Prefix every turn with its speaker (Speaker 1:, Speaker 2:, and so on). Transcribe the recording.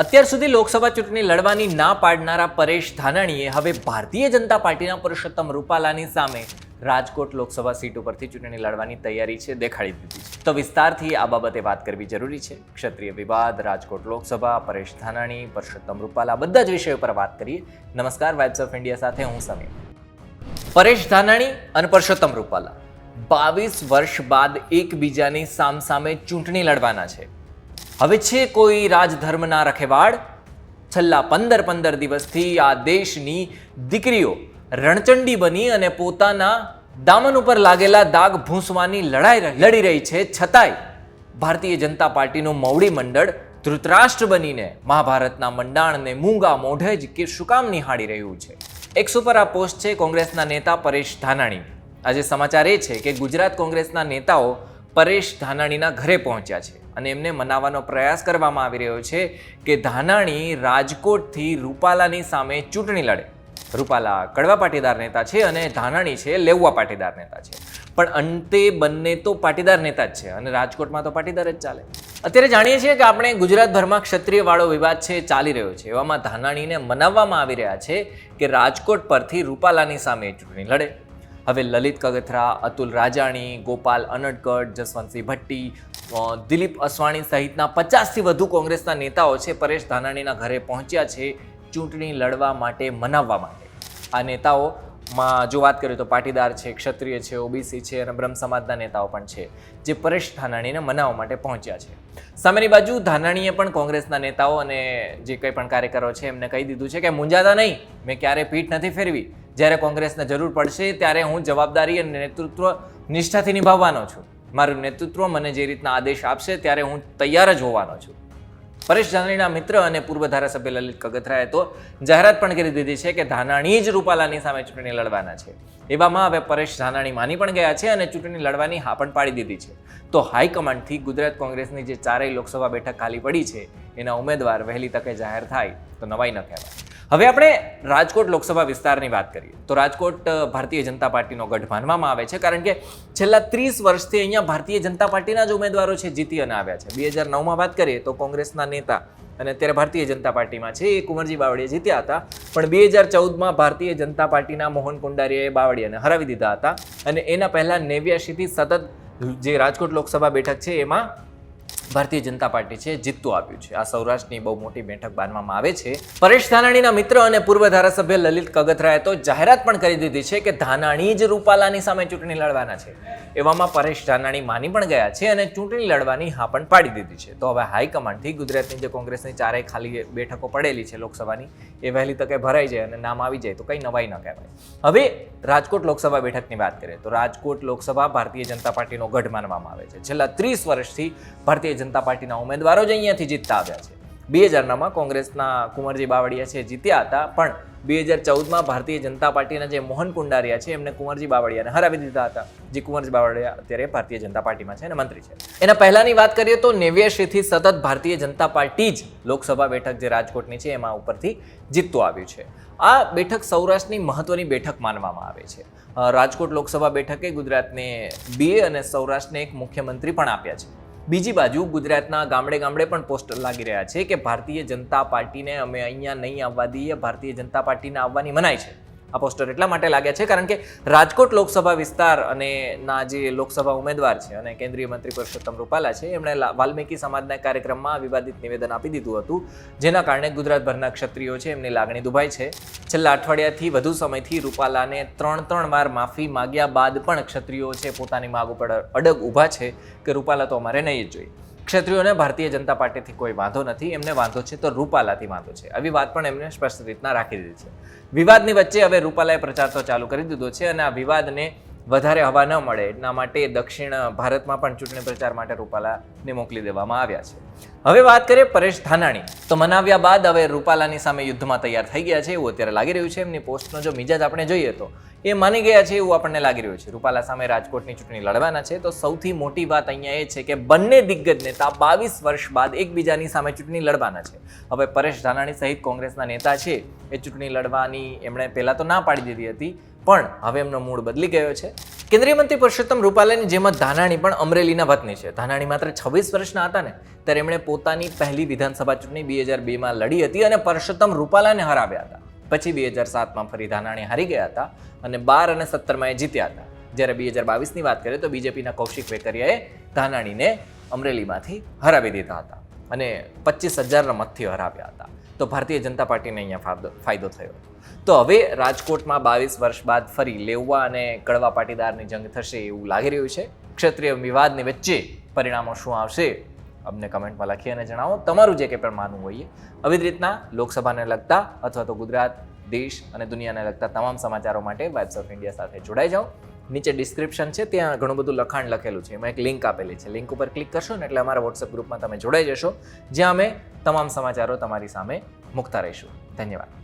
Speaker 1: અત્યાર સુધી લોકસભા ચૂંટણી લડવાની ના પાડનારા પરેશ ધાનાણીએ હવે ભારતીય જનતા પાર્ટીના પુરુષોત્તમ રૂપાલાની સામે રાજકોટ લોકસભા સીટ ઉપરથી ચૂંટણી લડવાની તૈયારી છે, દેખાડી દીધી છે. તો વિસ્તારથી આ બાબતે વાત કરવી જરૂરી છે. ક્ષત્રિય વિવાદ, રાજકોટ લોકસભા, પરેશ ધાનાણી, પુરુષોત્તમ રૂપાલા બધા જ વિષયો પર વાત કરીએ. નમસ્કાર વાઇબ્સ ઓફ ઇન્ડિયા સાથે હું સમીર. પરેશ ધાનાણી અને પુરુષોત્તમ રૂપાલા. બાવીસ વર્ષ બાદ એકબીજાની સામસામે ચૂંટણી લડવાના છે. હવે છે કોઈ રાજધર્મના રખેવાળ? છેલ્લા પંદર પંદર દિવસથી આ દેશની દીકરીઓ રણચંડી બની અને પોતાના દામન ઉપર લાગેલા દાગ ભૂંસવાની લડાઈ લડી રહી છે. છતાંય ભારતીય જનતા પાર્ટીનું મવડી મંડળ ધૃતરાષ્ટ્ર બનીને મહાભારતના મંડાણને મૂંગા મોઢે જ કે શું કામ નિહાળી રહ્યું છે. એક સુપર આ પોસ્ટ છે કોંગ્રેસના નેતા પરેશ ધાનાણી. આજે સમાચાર એ છે કે ગુજરાત કોંગ્રેસના નેતાઓ પરેશ ધાનાણીના ઘરે પહોંચ્યા છે અને એમને મનાવવાનો પ્રયાસ કરવામાં આવી રહ્યો છે કે ધાનાણી રાજકોટથી રૂપાલાની સામે ચૂંટણી લડે. રૂપાલા કડવા પાટીદાર નેતા છે અને ધાનાણી છે લેવવા પાટીદાર નેતા છે. પણ અંતે બંને તો પાટીદાર નેતા જ છે અને રાજકોટમાં તો પાટીદાર જ ચાલે. અત્યારે જાણીએ છીએ કે આપણે ગુજરાતભરમાં ક્ષત્રિયવાળો વિવાદ છે, ચાલી રહ્યો છે. એવામાં ધાનાણીને મનાવવામાં આવી રહ્યા છે કે રાજકોટ પરથી રૂપાલાની સામે ચૂંટણી લડે. હવે લલિત કગથરા, અતુલ રાજાણી, ગોપાલ અનડકટ જસવંતસિંહ ભટ્ટી દિલીપ અસવાણી સહિતના પચાસથી વધુ કોંગ્રેસના નેતાઓ છે, પરેશ ધાનાણીના ઘરે પહોંચ્યા છે, ચૂંટણી લડવા માટે મનાવવા માટે. આ નેતાઓમાં જો વાત કરીએ તો પાટીદાર છે, ક્ષત્રિય છે, ઓબીસી છે અને બ્રહ્મ સમાજના નેતાઓ પણ છે, જે પરેશ ધાનાણીને મનાવવા માટે પહોંચ્યા છે. સામેની બાજુ ધાનાણીએ પણ કોંગ્રેસના નેતાઓ અને જે કંઈ પણ કાર્યકરો છે એમને કહી દીધું છે કે મુંજાતા નહીં, મેં ક્યારે પીઠ નથી ફેરવી. જ્યારે કોંગ્રેસને જરૂર પડશે ત્યારે હું જવાબદારી અને નેતૃત્વ નિષ્ઠાથી નિભાવવાનો છું. મારું નેતૃત્વ મને જે રીતના આદેશ આપશે ત્યારે હું તૈયાર જ હોવાનો છું. પરેશ ધાનાણીના મિત્ર અને પૂર્વ ધારાસભ્ય લલિત કગથરાએ તો જાહેરાત પણ કરી દીધી છે કે ધાનાણી જ રૂપાલાની સામે ચૂંટણી લડવાના છે. એવામાં હવે પરેશ ધાનાણી માની પણ ગયા છે અને ચૂંટણી લડવાની હા પણ પાડી દીધી છે. તો હાઈકમાન્ડથી ગુજરાત કોંગ્રેસની જે ચારેય લોકસભા બેઠક ખાલી પડી છે, એના ઉમેદવાર વહેલી તકે જાહેર થાય તો નવાઈ ન કહેવાય. હવે આપણે રાજકોટ લોકસભા વિસ્તારની વાત કરીએ. તો રાજકોટ ભારતીય જનતા પાર્ટીનો ગઢ માનવામાં આવે છે કારણ કે છેલ્લા ત્રીસ વર્ષથી અહીંયા ભારતીય જનતા પાર્ટીના જ ઉમેદવારો છે, જીતી અને આવ્યા છે. બે હજાર નવમાં વાત કરીએ તો કોંગ્રેસના નેતા અને અત્યારે ભારતીય જનતા પાર્ટીમાં છે, એ કુંવરજી બાવળીએ જીત્યા હતા. પણ બે હજાર ચૌદમાં ભારતીય જનતા પાર્ટીના મોહન કુંડારીયાએ બાવળીયાને હરાવી દીધા હતા અને એના પહેલાં નેવ્યાશીથી સતત જે રાજકોટ લોકસભા બેઠક છે, એમાં ભારતીય જનતા પાર્ટી છે, જીતતું આવ્યું છે. આ સૌરાષ્ટ્રની બહુ મોટી બેઠક માનવામાં આવે છે. પરેશ ધાનાણીના મિત્ર અને પૂર્વ ધારાસભ્ય લલિત કગથરાએ તો જાહેરાત પણ કરી દીધી છે કે ધાનાણી જ રૂપાલાની સામે ચૂંટણી લડવાના છે. એવામાં પરેશ ધાનાણી માની પણ ગયા છે અને ચૂંટણી લડવાની હા પણ પાડી દીધી છે. તો હવે હાઈકમાન્ડથી ગુજરાતની જે કોંગ્રેસની ચારેય ખાલી બેઠકો પડેલી છે લોકસભાની, એ વહેલી તકે ભરાઈ જાય અને નામ આવી જાય તો કંઈ નવાઈ ન કહેવાય. હવે રાજકોટ લોકસભા બેઠકની વાત કરીએ તો રાજકોટ લોકસભા ભારતીય જનતા પાર્ટીનો ગઢ માનવામાં આવે છે. છેલ્લા ત્રીસ વર્ષથી ભારતીય જનતા પાર્ટીના ઉમેદવારો જ અહીંયાથી જીતતા આવ્યા છે. બે હજાર નવમાં કોંગ્રેસના કુંવરજી બાવળિયા છે, જીત્યા હતા, પણ બે હજાર ચૌદમાં ભારતીય જનતા પાર્ટીના જે મોહન કુંડારિયા છે, એમને કુંવરજી બાવળિયાને હરાવી દીધા હતા. જે કુંવરજી બાવળિયા અત્યારે ભારતીય જનતા પાર્ટીમાં છે અને મંત્રી છે. એના પહેલાની વાત કરીએ તો નેવ્યાશીથી સતત ભારતીય જનતા પાર્ટી જ લોકસભા બેઠક જે રાજકોટની છે, એમાં ઉપરથી જીતતું આવ્યું છે. આ બેઠક સૌરાષ્ટ્રની મહત્વની બેઠક માનવામાં આવે છે. રાજકોટ લોકસભા બેઠકે ગુજરાતને બે અને સૌરાષ્ટ્રને એક મુખ્યમંત્રી પણ આપ્યા છે. બીજી બાજુ ગુજરાતના ગામડે ગામડે પણ પોસ્ટર લાગી રહ્યા છે કે ભારતીય જનતા પાર્ટીને અમે અહીંયા નહીં આવવા દઈએ, ભારતીય જનતા પાર્ટીને આવવાની મનાય છે. આ પોસ્ટર એટલા માટે લાગ્યા છે, કારણ કે રાજકોટ લોકસભા વિસ્તાર અને ના જે લોકસભા ઉમેદવાર છે અને કેન્દ્રીય મંત્રી પુરુષોત્તમ રૂપાલા છે, એમણે વાલ્મીકી સમાજના કાર્યક્રમમાં વિવાદિત નિવેદન આપી દીધું હતું, જેના કારણે ગુજરાતભરના ક્ષત્રિયો છે, એમની લાગણી દુભાઈ છે. છેલ્લા અઠવાડિયાથી વધુ સમયથી રૂપાલાને ત્રણ ત્રણ વાર માફી માગ્યા બાદ પણ ક્ષત્રિયો છે, પોતાની માગ ઉપર અડગ ઊભા છે કે રૂપાલા તો અમારે નહીં જ જોઈએ. ક્ષત્રિયોને ભારતીય જનતા પાર્ટીથી કોઈ વાંધો નથી. એમને વાંધો છે તો રૂપાલાથી વાંધો છે. આવી વાત પણ એમને સ્પષ્ટ રીતના રાખી દીધી છે. વિવાદની વચ્ચે હવે રૂપાલાએ પ્રચાર તો ચાલુ કરી દીધો છે અને આ વિવાદને વધારે હવા ન મળે એના માટે દક્ષિણ ભારતમાં પણ ચૂંટણી પ્રચાર માટે રૂપાલાને મોકલી દેવામાં આવ્યા છે. હવે વાત કરીએ પરેશ ધાનાણી. તો મનાવ્યા બાદ હવે રૂપાલાની સામે યુદ્ધમાં તૈયાર થઈ ગયા છે એવું અત્યારે લાગી રહ્યું છે. એમની પોસ્ટનો જો મિજાજ આપણે જોઈએ તો એ માની ગયા છે એવું આપણને લાગી રહ્યું છે. રૂપાલા સામે રાજકોટની ચૂંટણી લડવાના છે. તો સૌથી મોટી વાત અહીંયા એ છે કે બંને દિગ્ગજ નેતા બાવીસ વર્ષ બાદ એકબીજાની સામે ચૂંટણી લડવાના છે. હવે પરેશ ધાનાણી સહિત કોંગ્રેસના નેતા છે. એ ચૂંટણી લડવાની એમણે પહેલાં તો ના પાડી દીધી હતી. પણ હવે એમનો મૂળ બદલી ગયો છે. કેન્દ્રીય મંત્રી પુરુષોત્તમ રૂપાલાની જેમ ધાનાણી પણ અમરેલીના વતની છે. ધાનાણી માત્ર છવ્વીસ વર્ષના હતા ને, ત્યારે એમણે પોતાની પહેલી વિધાનસભા ચૂંટણી બે હજાર બેમાં લડી હતી અને પરસોત્તમ રૂપાલાને હરાવ્યા હતા. પછી બે હજાર સાતમાં ફરી ધાનાણી હારી ગયા હતા અને બાર અને સત્તરમાં એ જીત્યા હતા. જ્યારે બે હજાર બાવીસની વાત કરીએ તો બીજેપીના કૌશિક વેકરિયાએ ધાનાણીને અમરેલીમાંથી હરાવી દીધા હતા. અને પચીસ હજારના મતથી હરાવ્યા હતા. તો ભારતીય જનતા પાર્ટીને અહીંયા ફાયદો થયો તો હવે રાજકોટમાં બાવીસ વર્ષ બાદ ફરી લેવા અને કડવા પાટીદારની જંગ થશે એવું લાગી રહ્યું છે. ક્ષત્રિય વિવાદની વચ્ચે પરિણામો શું આવશે, અમને કમેન્ટમાં લખી અને જણાવો. તમારું જે કંઈ પણ માનવું હોઈએ આવી જ રીતના લોકસભાને લગતા અથવા તો ગુજરાત, દેશ અને દુનિયાને લગતા તમામ સમાચારો માટે વાઇબ્સ ઓફ ઇન્ડિયા સાથે જોડાઈ જાઓ. નીચે ડિસ્ક્રિપ્શન છે, ત્યાં ઘણું બધું લખાણ લખેલું છે. એમાં એક લિંક આપેલી છે. લિંક ઉપર ક્લિક કરશો ને એટલે અમારા વોટ્સએપ ગ્રુપમાં તમે જોડાઈ જશો, જ્યાં અમે તમામ સમાચારો તમારી સામે મૂકતા રહીશું. ધન્યવાદ.